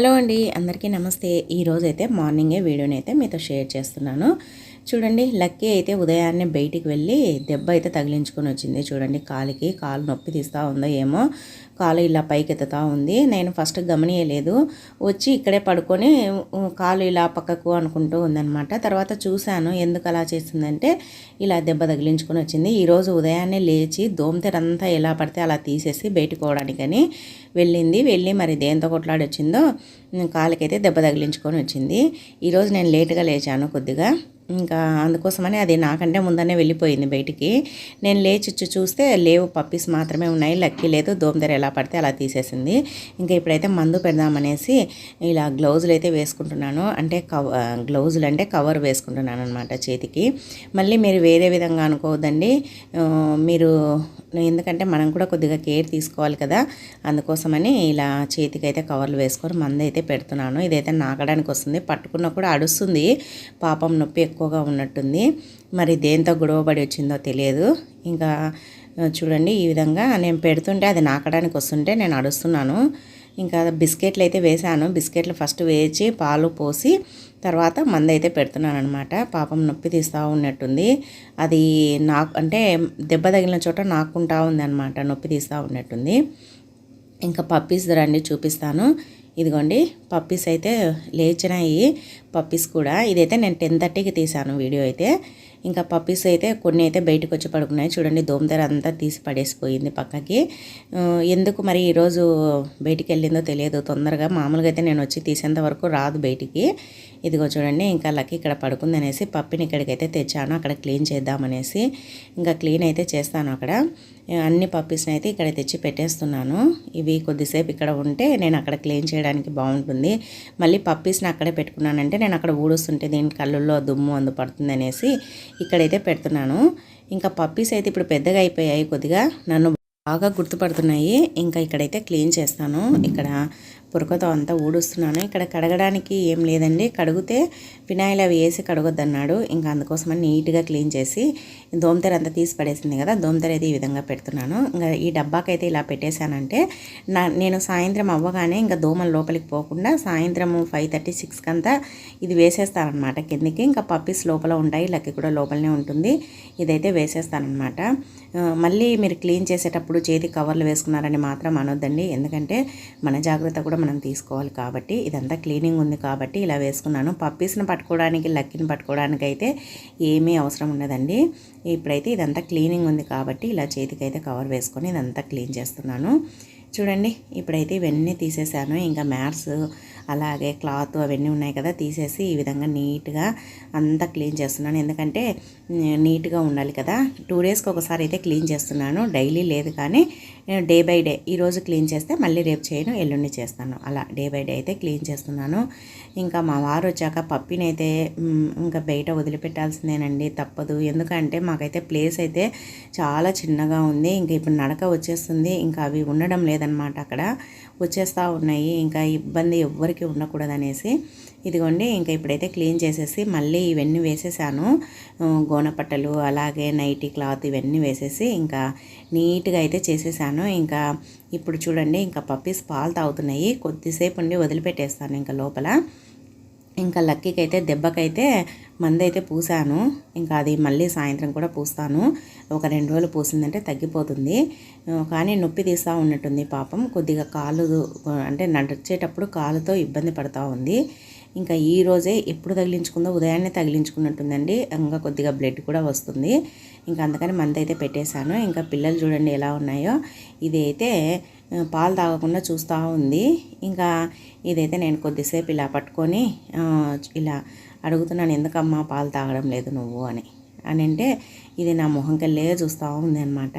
Hello అండి అందరికీ నమస్తే. ఈరోజైతే మార్నింగే వీడియోని అయితే మీతో షేర్ చేస్తున్నాను. చూడండి లక్కీ అయితే ఉదయాన్నే బయటికి వెళ్ళి దెబ్బ అయితే తగిలించుకొని వచ్చింది. చూడండి కాలికి కాలు నొప్పి తీస్తూ ఉందో ఏమో. కాలు ఇలా పైకి ఎత్తుతూ ఉంది. నేను ఫస్ట్ గమనియలేదు. వచ్చి ఇక్కడే పడుకొని కాలు ఇలా పక్కకు అనుకుంటూ ఉందనమాట తర్వాత చూశాను ఎందుకు అలా చేస్తుందంటే ఇలా దెబ్బ తగిలించుకొని వచ్చింది. ఈరోజు ఉదయాన్నే లేచి దోమతెరంతా ఎలా పడితే అలా తీసేసి బయటకోవడానికని వెళ్ళింది. వెళ్ళి మరి దేంతో కొట్లాడి వచ్చిందో కాలికైతే దెబ్బ తగిలించుకొని వచ్చింది. ఈరోజు నేను లేటుగా లేచాను కొద్దిగా. ఇంకా అందుకోసమని అది నాకంటే ముందనే వెళ్ళిపోయింది బయటికి. నేను లేచి చూస్తే లేవు పప్పీస్ మాత్రమే ఉన్నాయి. లక్కీ లేదు దోమదర ఎలా పడితే అలా తీసేసింది. ఇంకా ఇప్పుడైతే మందు పెడదామనేసి ఇలా గ్లౌజులు అయితే వేసుకుంటున్నాను. అంటే కవ గ్లౌజులు అంటే కవర్ వేసుకుంటున్నాను అనమాట చేతికి. మళ్ళీ మీరు వేరే విధంగా అనుకోవద్దండి. మీరు ఎందుకంటే మనం కూడా కొద్దిగా కేర్ తీసుకోవాలి కదా. అందుకోసమని ఇలా చేతికి అయితే కవర్లు వేసుకొని మందు అయితే పెడుతున్నాను. ఇదైతే నాకడానికి వస్తుంది. పట్టుకున్న కూడా అడుస్తుంది. పాపం నొప్పి ఎక్కువగా ఉన్నట్టుంది. మరి దేంతో గొడవబడి వచ్చిందో తెలియదు. ఇంకా చూడండి ఈ విధంగా నేను పెడుతుంటే అది నాకడానికి వస్తుంటే నేను అడుస్తున్నాను. ఇంకా బిస్కెట్లు అయితే వేసాను బిస్కెట్లు ఫస్ట్ వేచి పాలు పోసి తర్వాత మంది అయితే పెడుతున్నాను అనమాట పాపం నొప్పి తీస్తూ ఉన్నట్టుంది. అది నాకు అంటే దెబ్బ తగిలిన చోట నాకుంటా ఉంది అనమాట నొప్పి తీస్తూ ఉన్నట్టుంది. ఇంకా పప్పీస్ రండి చూపిస్తాను. ఇదిగోండి పప్పీస్ అయితే లేచినాయి. పప్పీస్ కూడా. ఇదైతే నేను టెన్ థర్టీకి తీసాను వీడియో అయితే. ఇంకా పప్పీస్ అయితే కొన్ని అయితే బయటకు వచ్చి పడుకున్నాయి. చూడండి దోమతెర అంతా తీసి పడేసిపోయింది పక్కకి. ఎందుకు మరి ఈరోజు బయటికి వెళ్ళిందో తెలియదు. తొందరగా మామూలుగా అయితే నేను వచ్చి తీసేంత వరకు రాదు బయటికి. ఇదిగో చూడండి ఇంకా లక్కి ఇక్కడ పడుకుంది అనేసి పప్పిని ఇక్కడికైతే తెచ్చాను. అక్కడ క్లీన్ చేద్దామనేసి. ఇంకా క్లీన్ అయితే చేస్తాను అక్కడ. అన్ని పప్పీస్ని అయితే ఇక్కడ తెచ్చి పెట్టేస్తున్నాను. ఇవి కొద్దిసేపు ఇక్కడ ఉంటే నేను అక్కడ క్లీన్ చేయడానికి బాగుంటుంది. మళ్ళీ పప్పీస్ని అక్కడే పెట్టుకున్నానంటే నేను అక్కడ ఊడుస్తుంటే దీని కళ్ళల్లో దుమ్ము అందుపడుతుంది అనేసి ఇక్కడైతే పెడుతున్నాను. ఇంకా పప్పీస్ అయితే ఇప్పుడు పెద్దగా అయిపోయాయి కొద్దిగా. నన్ను బాగా గుర్తుపడుతున్నాయి. ఇంకా ఇక్కడైతే క్లీన్ చేస్తాను. ఇక్కడ పురకతో అంతా ఊడుస్తున్నాను. ఇక్కడ కడగడానికి ఏం లేదండి. కడిగితే ఫినాయిల్ అవి వేసి కడగొద్దన్నాడు. ఇంకా అందుకోసమని నీట్గా క్లీన్ చేసి దోమతెర అంతా తీసి పడేసింది కదా దోమతెర అయితే ఈ విధంగా పెడుతున్నాను. ఇంకా ఈ డబ్బాకైతే ఇలా పెట్టేశానంటే నా నేను సాయంత్రం అవ్వగానే ఇంకా దోమలు లోపలికి పోకుండా సాయంత్రం ఫైవ్ థర్టీ సిక్స్కి అంతా ఇది వేసేస్తానమాట కిందికి. ఇంకా పప్పీస్ లోపల ఉంటాయి లక్కి కూడా లోపలనే ఉంటుంది. ఇదైతే వేసేస్తానమాట మళ్ళీ మీరు క్లీన్ చేసేటప్పుడు చేతి కవర్లు వేసుకున్నారని మాత్రం అనొద్దండి. ఎందుకంటే మన జాగ్రత్త కూడా మనం తీసుకోవాలి కాబట్టి. ఇదంతా క్లీనింగ్ ఉంది కాబట్టి ఇలా వేసుకున్నాను. పప్పీస్ని పట్టుకోవడానికి లక్కిని పట్టుకోవడానికి అయితే ఏమీ అవసరం ఉండదండి. ఇప్పుడైతే ఇదంతా క్లీనింగ్ ఉంది కాబట్టి ఇలా చేతికైతే కవర్ వేసుకొని ఇదంతా క్లీన్ చేస్తున్నాను. చూడండి ఇప్పుడైతే ఇవన్నీ తీసేసాను. ఇంకా మ్యాట్స్ అలాగే క్లాత్ అవన్నీ ఉన్నాయి కదా తీసేసి ఈ విధంగా నీట్గా అంతా క్లీన్ చేస్తున్నాను. ఎందుకంటే నీట్గా ఉండాలి కదా. టూ డేస్కి ఒకసారి అయితే క్లీన్ చేస్తున్నాను. డైలీ లేదు కానీ డే బై డే ఈరోజు క్లీన్ చేస్తే మళ్ళీ రేపు చేయను ఎల్లుండి చేస్తాను. అలా డే బై డే అయితే క్లీన్ చేస్తున్నాను. ఇంకా మా వారు వచ్చాక పప్పిని అయితే ఇంకా బయట వదిలిపెట్టాల్సిందేనండి. తప్పదు. ఎందుకంటే మాకైతే ప్లేస్ అయితే చాలా చిన్నగా ఉంది. ఇంకా ఇప్పుడు నడక వచ్చేస్తుంది. ఇంకా అవి ఉండడం లేదు. లేదనమాట అక్కడ. వచ్చేస్తూ ఉన్నాయి. ఇంకా ఇబ్బంది ఎవ్వరికి ఉండకూడదనేసి ఇదిగోండి ఇంకా ఇప్పుడైతే క్లీన్ చేసేసి మళ్ళీ ఇవన్నీ వేసేసాను. గోనపట్టలు అలాగే నైటీ క్లాత్ ఇవన్నీ వేసేసి ఇంకా నీట్గా అయితే చేసేసాను. ఇంకా ఇప్పుడు చూడండి ఇంకా పప్పీస్ పాలు తాగుతున్నాయి. కొద్దిసేపు ఉండి వదిలిపెట్టేస్తాను ఇంకా లోపల. ఇంకా లక్కీకి అయితే దెబ్బకైతే మందైతే పూసాను ఇంకా అది మళ్ళీ సాయంత్రం కూడా పూస్తాను. ఒక రెండు రోజులు పూసిందంటే తగ్గిపోతుంది. కానీ నొప్పి తీస్తూ ఉన్నట్టుంది పాపం. కొద్దిగా కాలు అంటే నడిచేటప్పుడు కాలుతో ఇబ్బంది పడుతూ ఉంది. ఇంకా ఈ రోజే ఎప్పుడు తగిలించుకుందో ఉదయాన్నే తగిలించుకున్నట్టుందండి. ఇంకా కొద్దిగా బ్లడ్ కూడా వస్తుంది. ఇంకా అందుకని మంత్ అయితే పెట్టేశాను. ఇంకా పిల్లలు చూడండి ఎలా ఉన్నాయో. ఇదైతే పాలు తాగకుండా చూస్తూ ఉంది. ఇంకా ఇదైతే నేను కొద్దిసేపు ఇలా పట్టుకొని ఇలా అడుగుతున్నాను ఎందుకమ్మా పాలు తాగడం లేదు నువ్వు? అని. అని అంటే ఇది నా మొహం కల్లే చూస్తూ ఉంది అనమాట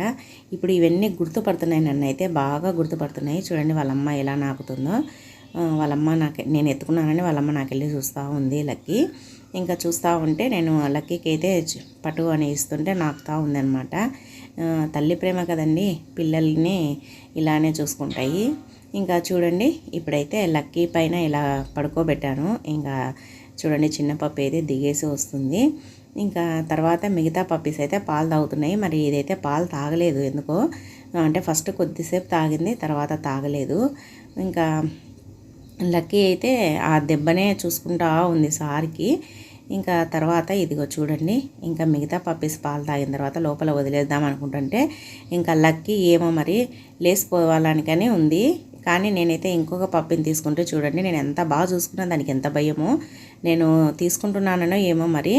ఇప్పుడు ఇవన్నీ గుర్తుపడుతున్నాయి నన్ను అయితే బాగా గుర్తుపడుతున్నాయి. చూడండి వాళ్ళమ్మ ఎలా నాకుతుందో. వాళ్ళమ్మ నాకు నేను ఎత్తుకున్నానని వాళ్ళమ్మ నాకు వెళ్ళి చూస్తూ ఉంది లక్కీ. ఇంకా చూస్తూ ఉంటే నేను లక్కీకి అయితే పటు అని ఇస్తుంటే నాకుతా ఉందనమాట తల్లి ప్రేమ కదండి పిల్లల్ని ఇలానే చూసుకుంటాయి. ఇంకా చూడండి ఇప్పుడైతే లక్కీ పైన ఇలా పడుకోబెట్టాను. ఇంకా చూడండి చిన్న పప్పు అయితే దిగేసి వస్తుంది. ఇంకా తర్వాత మిగతా పప్పీస్ అయితే పాలు తాగుతున్నాయి. మరి ఇదైతే పాలు తాగలేదు ఎందుకో? అంటే ఫస్ట్ కొద్దిసేపు తాగింది తర్వాత తాగలేదు. ఇంకా లక్కీ అయితే ఆ దెబ్బనే చూసుకుంటా ఉంది సార్కి. ఇంకా తర్వాత ఇదిగో చూడండి ఇంకా మిగతా పప్పీస్ పాలు తాగిన తర్వాత లోపల వదిలేద్దాం అనుకుంటుంటే ఇంకా లక్కీ ఏమో మరి లేసిపోవాలనికని ఉంది. కానీ నేనైతే ఇంకొక పప్పిని తీసుకుంటే చూడండి నేను ఎంత బాగా చూసుకున్నా దానికి ఎంత భయమో నేను తీసుకుంటున్నానో ఏమో మరి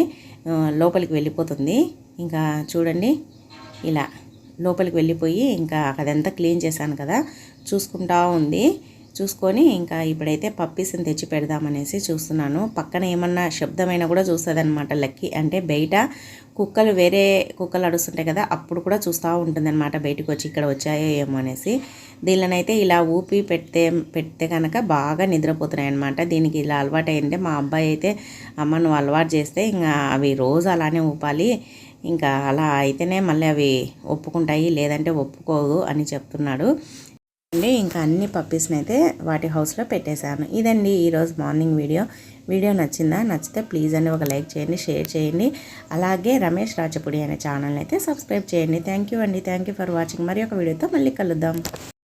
లోపలికి వెళ్ళిపోతుంది. ఇంకా చూడండి ఇలా లోపలికి వెళ్ళిపోయి ఇంకా అదంతా క్లీన్ చేశాను కదా చూసుకుంటా ఉంది. చూసుకొని ఇంకా ఇప్పుడైతే పప్పీస్ని తెచ్చి పెడదామనేసి చూస్తున్నాను. పక్కన ఏమన్నా శబ్దమైనా కూడా చూస్తుంది అనమాట లక్కీ. అంటే బయట కుక్కలు వేరే కుక్కలు అడుస్తుంటాయి కదా అప్పుడు కూడా చూస్తూ ఉంటుందన్నమాట బయటకు వచ్చి ఇక్కడ వచ్చాయో ఏమో అనేసి. దీనినైతే ఇలా ఊపి పెడితే పెడితే కనుక బాగా నిద్రపోతున్నాయి అనమాట దీనికి ఇలా అలవాటు మా అబ్బాయి అయితే అమ్మ నువ్వు అలవాటు చేస్తే ఇంకా అవి రోజు అలానే ఊపాలి. ఇంకా అలా అయితేనే మళ్ళీ అవి ఒప్పుకుంటాయి లేదంటే ఒప్పుకోదు అని చెప్తున్నాడు. అండి. ఇంకా అన్ని పప్పీస్ని అయితే వాటి హౌస్లో పెట్టేశాను. ఇదండి ఈరోజు మార్నింగ్ వీడియో వీడియో నచ్చిందా? నచ్చితే ప్లీజ్ అండి ఒక లైక్ చేయండి షేర్ చేయండి. అలాగే రమేష్ రాచపుడి అనే ఛానల్ని అయితే సబ్స్క్రైబ్ చేయండి. థ్యాంక్ యూ అండి. థ్యాంక్ యూ ఫర్ వాచింగ్ మరి ఒక వీడియోతో మళ్ళీ కలుద్దాం.